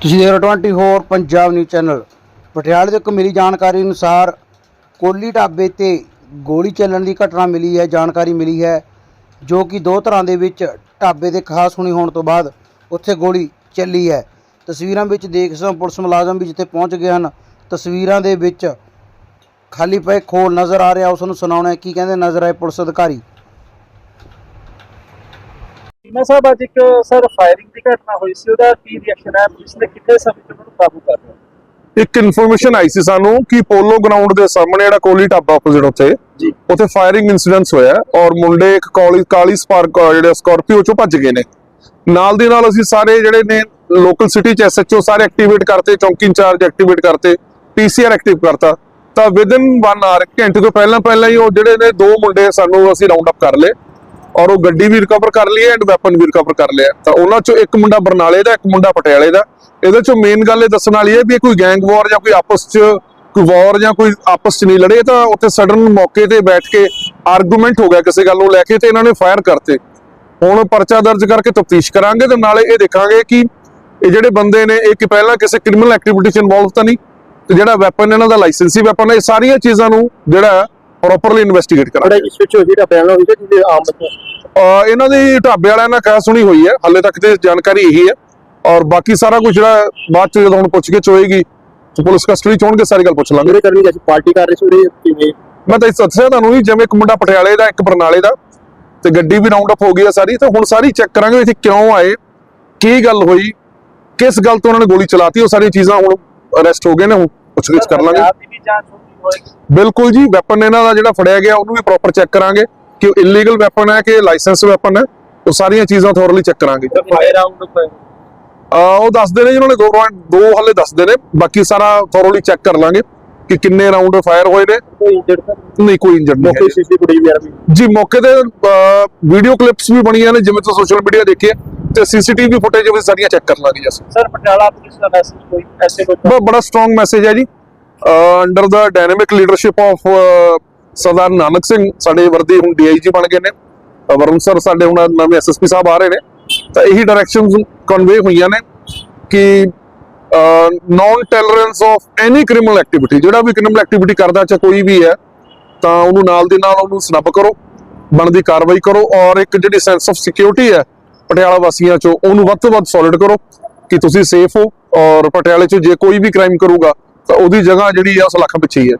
ਤੁਸੀਂ ਦੇਖ ਰਹੇ ਹੋ 24 ਪੰਜਾਬ ਨਿਊਜ਼ ਚੈਨਲ ਪਟਿਆਲੇ ਤੋਂ ਇੱਕ ਮਿਲੀ ਜਾਣਕਾਰੀ ਅਨੁਸਾਰ ਕੋਲੀ ਢਾਬੇ ਤੇ ਗੋਲੀ ਚੱਲਣ ਦੀ ਘਟਨਾ ਮਿਲੀ ਹੈ, ਜਾਣਕਾਰੀ ਮਿਲੀ ਹੈ, ਜੋ ਕਿ ਦੋ ਤਰ੍ਹਾਂ ਦੇ ਵਿੱਚ ਢਾਬੇ ਦੇ ਖਾਸ ਹੁਣੀ ਹੋਣ ਤੋਂ ਬਾਅਦ ਉੱਥੇ ਗੋਲੀ ਚੱਲੀ ਹੈ। ਤਸਵੀਰਾਂ ਵਿੱਚ ਦੇਖ ਸਕਦੇ ਹੋ ਪੁਲਿਸ ਮੁਲਾਜ਼ਮ ਵੀ ਜਿੱਥੇ ਪਹੁੰਚ ਗਏ ਹਨ। ਤਸਵੀਰਾਂ ਦੇ ਵਿੱਚ ਖਾਲੀ ਪਏ ਖੋਲ ਨਜ਼ਰ ਆ ਰਿਹਾ, ਉਸ ਨੂੰ ਸੁਣਾਉਣਾ ਕੀ ਕਹਿੰਦੇ ਨਜ਼ਰ ਆਏ ਪੁਲਿਸ ਅਧਿਕਾਰੀ? ਚੀਮਾ ਸਾਹਿਬ ਅੱਜ ਇੱਕ ਸਰ ਫਾਇਰਿੰਗ ਦੀ ਘਟਨਾ ਹੋਈ ਸੀ ਉਹਦਾ ਕੀ ਰਿਐਕਸ਼ਨ ਹੈ? ਪੁਲਿਸ ਨੇ ਕਿੰਨੇ ਸਮੇਂ ਤੋਂ ਉਹਨੂੰ ਕਾਬੂ ਕਰ ਲਿਆ? ਇੱਕ ਇਨਫੋਰਮੇਸ਼ਨ ਆਈ ਸੀ ਸਾਨੂੰ ਕਿ ਪੋਲੋ ਗਰਾਊਂਡ ਦੇ ਸਾਹਮਣੇ ਜਿਹੜਾ ਕੋਲੀ ਢਾਬਾ ਆਪੋਜ਼ਿਟ ਉੱਥੇ ਉੱਥੇ ਫਾਇਰਿੰਗ ਇਨਸੀਡੈਂਟਸ ਹੋਇਆ ਔਰ ਮੁੰਡੇ ਇੱਕ ਕਾਲੀ ਕਾਲੀ ਸਪਾਰਕ ਜਿਹੜੇ ਸਕਾਰਪੀਓ ਚੋਂ ਭੱਜ ਗਏ ਨੇ। ਨਾਲ ਦੀ ਨਾਲ ਅਸੀਂ ਸਾਰੇ ਜਿਹੜੇ ਨੇ ਲੋਕਲ ਸਿਟੀ ਚ ਐਸਐਚਓ ਸਾਰੇ ਐਕਟੀਵੇਟ ਕਰਤੇ ਚੌਂਕੀ ਇੰਚਾਰਜ ਐਕਟੀਵੇਟ ਕਰਤੇ ਪੀਸੀਆਰ ਐਕਟਿਵ ਕਰਤਾ। ਤਾਂ ਵਿਦਨ 1 ਆਰ ਘੰਟੇ ਤੋਂ ਪਹਿਲਾਂ ਪਹਿਲਾਂ ਹੀ ਉਹ ਜਿਹੜੇ ਨੇ ਦੋ ਮੁੰਡੇ ਸਾਨੂੰ ਅਸੀਂ ਰਾਉਂਡ ਅਪ ਕਰ ਲਏ। ਔਰ ਉਹ ਗੱਡੀ ਵੀ ਰਿਕਵਰ ਕਰ ਲਈ ਐਂਡ ਵੈਪਨ ਵੀ ਰਿਕਵਰ ਕਰ ਲਿਆ ਤਾਂ ਉਹਨਾਂ ਚੋਂ ਇੱਕ ਮੁੰਡਾ ਬਰਨਾਲੇ ਦਾ, ਇੱਕ ਮੁੰਡਾ ਪਟਿਆਲੇ ਦਾ। ਇਹਦੇ ਚੋਂ ਮੇਨ ਗੱਲ ਇਹ ਦੱਸਣ ਵਾਲੀ ਹੈ ਵੀ ਇਹ ਕੋਈ ਗੈਂਗ ਵਾਰ ਜਾਂ ਕੋਈ ਆਪਸ 'ਚ ਕੋਈ ਵਾਰ ਜਾਂ ਕੋਈ ਆਪਸ 'ਚ ਨਹੀਂ ਲੜੇ, ਤਾਂ ਉੱਥੇ ਸਡਨ ਮੌਕੇ ਤੇ ਬੈਠ ਕੇ ਆਰਗੂਮੈਂਟ ਹੋ ਗਿਆ ਕਿਸੇ ਗੱਲ ਨੂੰ ਲੈ ਕੇ ਤੇ ਇਹਨਾਂ ਨੇ ਫਾਇਰ ਕਰਤੇ। ਹੁਣ ਪਰਚਾ ਦਰਜ ਕਰਕੇ ਤਫਤੀਸ਼ ਕਰਾਂਗੇ ਤੇ ਨਾਲੇ ਇਹ ਦੇਖਾਂਗੇ ਕਿ ਇਹ ਜਿਹੜੇ ਬੰਦੇ ਨੇ, ਇਹ ਕਿ ਪਹਿਲਾਂ ਕਿਸੇ ਕ੍ਰਿਮੀਨਲ ਐਕਟੀਵਿਟੀ 'ਚ ਇਨਵੋਲਵ ਤਾਂ ਨਹੀਂ, ਤੇ ਜਿਹੜਾ ਵੈਪਨ ਇਹਨਾਂ ਦਾ ਲਾਇਸੈਂਸੀ ਵੈਪਨ ਹੈ, ਇਹ ਸਾਰੀਆਂ ਚੀਜ਼ਾਂ ਨੂੰ ਜਿਹੜਾ ਪ੍ਰੋਪਰਲੀ ਇਨਵੈਸਟੀਗੇਟ ਕਰਾਂਗੇ। ਬੜਾ ਸਵਿਚ ਹੋ ਜਿਹੜਾ ਬਿਆਨ ਹੋਈ ਸੀ ਜਿਹਦੇ ਆਮ ਇਹਨਾਂ ਦੀ ਢਾਬੇ ਵਾਲਿਆਂ ਨਾਲ ਕਹਿ ਸੁਣੀ ਹੋਈ ਹੈ ਹਾਲੇ ਤੱਕ ਤੇ ਜਾਣਕਾਰੀ ਇਹੀ ਹੈ। ਔਰ ਬਾਕੀ ਸਾਰਾ ਕੁਝ ਜਿਹੜਾ ਬਾਅਦ ਚ ਜਦੋਂ ਹੁਣ ਪੁੱਛ ਕੇ ਹੋਏਗੀ ਤੇ ਪੁਲਿਸ ਕਸਟਡੀ ਚ ਹੋਣਗੇ ਸਾਰੀ ਗੱਲ ਪੁੱਛ ਲਾਂਗੇ। ਮੇਰੇ ਕਰਨੀ ਜੈਸੀ ਪਾਰਟੀ ਕਰ ਰਹੀ ਸੀ ਉਹਦੇ ਕਿਵੇਂ? ਮੈਂ ਤਾਂ ਇਸ ਦੱਸਿਆ ਤੁਹਾਨੂੰ ਵੀ ਜਿਵੇਂ ਇੱਕ ਮੁੰਡਾ ਪਟਿਆਲੇ ਦਾ ਇੱਕ ਬਰਨਾਲੇ ਦਾ ਤੇ ਗੱਡੀ ਵੀ ਰਾਉਂਡ ਅਪ ਹੋ ਗਈ ਹੈ ਸਾਰੀ ਤੇ ਹੁਣ ਸਾਰੀ ਚੈੱਕ ਕਰਾਂਗੇ ਇੱਥੇ ਕਿਉਂ ਆਏ ਕੀ ਗੱਲ ਹੋਈ ਕਿਸ ਗੱਲ ਤੋਂ ਉਹਨਾਂ ਨੇ ਗੋਲੀ ਚਲਾਤੀ ਉਹ ਸਾਰੀ ਚੀਜ਼ਾਂ ਹੁਣ ਅਰੈਸਟ ਹੋ ਗਏ ਨੇ ਹੁਣ ਪੁੱਛਗਿੱਛ ਕਰ ਲਾਂਗੇ। ਬਿਲਕੁਲ ਜੀ ਵੈਪਨ ਇਹਨਾਂ ਦਾ ਜਿਹੜਾ ਫੜਿਆ ਗਿਆ ਉਹਨੂੰ ਵੀ ਪ੍ਰੋਪਰ ਚੈੱਕ ਕਰਾਂਗੇ। ਕਿ ਉਹ ਇਲੀਗਲ ਵੈਪਨ ਹੈ ਕਿ ਲਾਇਸੈਂਸ ਵੈਪਨ ਹੈ ਉਹ ਸਾਰੀਆਂ ਚੀਜ਼ਾਂ ਥੋਰਲੀ ਚੈੱਕ ਕਰਾਂਗੇ। ਫਾਇਰ ਆਊਟ ਆ ਉਹ ਦੱਸਦੇ ਨੇ ਜਿਹਨਾਂ ਨੇ ਦੋ ਰਾਉਂਡ ਦੋ ਹਲੇ ਦੱਸਦੇ ਨੇ ਬਾਕੀ ਸਾਰਾ ਥੋਰਲੀ ਚੈੱਕ ਕਰ ਲਾਂਗੇ ਕਿ ਕਿੰਨੇ ਰਾਉਂਡ ਫਾਇਰ ਹੋਏ ਨੇ। ਕੋਈ ਇੰਜਰਡ ਤਾਂ ਨਹੀਂ? ਕੋਈ ਇੰਜਰਡ ਨਹੀਂ ਮੌਕੇ। ਸੀਸੀ ਕੁੜੀ ਵੀ ਆਰਮੀ ਜੀ ਮੌਕੇ ਤੇ ਵੀਡੀਓ ਕਲਿੱਪਸ ਵੀ ਬਣੀਆਂ ਨੇ ਜਿਵੇਂ ਤੁਸੀਂ ਸੋਸ਼ਲ ਮੀਡੀਆ ਦੇਖਿਆ ਤੇ ਸੀਸੀਟੀਵੀ ਫੁਟੇਜ ਵੀ ਸਾਰੀਆਂ ਚੈੱਕ ਕਰ ਲਾਂਗੇ ਜੀ ਸਰ ਪਟਿਆਲਾ ਪੁਲਿਸ ਦਾ ਮੈਸੇਜ ਕੋਈ ਐਸੇ ਕੋਈ ਬੜਾ ਸਟਰੋਂਗ ਮੈਸੇਜ ਹੈ ਜੀ। Under the dynamic leadership of Sardar Nanak Singh ਸਾਡੇ ਵਰਦੀ ਹੁਣ ਡੀਆਈਜੀ ਬਣ ਗਏ ਨੇ। ਅਹ ਵਰੁਣ ਸਰ ਸਾਡੇ ਹੁਣ ਨਵੇਂ ਐਸਐਸਪੀ ਸਾਹਿਬ ਆ ਰਹੇ ਨੇ। ਤਾਂ ਇਹੀ ਡਾਇਰੈਕਸ਼ਨਸ ਕਨਵੇ ਹੋਈਆਂ ਨੇ ਕਿ non tolerance of any criminal activity ਜਿਹੜਾ ਵੀ ਕ੍ਰਿਮੀਨਲ ਐਕਟੀਵਿਟੀ ਕਰਦਾ ਚਾਹੇ ਕੋਈ ਵੀ ਹੈ, ਤਾਂ ਉਹਨੂੰ ਨਾਲ ਦੀ ਨਾਲ ਉਹਨੂੰ ਸਨੱਬ ਕਰੋ, ਬਣਦੀ ਕਾਰਵਾਈ ਕਰੋ ਔਰ ਇੱਕ ਜਿਹੜੀ ਸੈਂਸ ਆਫ ਸਿਕਿਉਰਿਟੀ ਹੈ, ਪਟਿਆਲਾ ਵਾਸੀਆਂ ਚੋਂ ਉਹਨੂੰ ਵੱਧ ਤੋਂ ਵੱਧ ਸੋਲਿਡ ਕਰੋ ਕਿ ਤੁਸੀਂ ਸੇਫ ਹੋ ਔਰ ਪਟਿਆਲੇ 'ਚ ਜੇ ਕੋਈ ਵੀ ਕ੍ਰਾਈਮ ਕਰੂਗਾ, ਤਾਂ ਉਹਦੀ ਜਗ੍ਹਾ ਜਿਹੜੀ ਆ ਉਸ ਲੱਖ ਪਿੱਛੇ ਹੀ ਹੈ।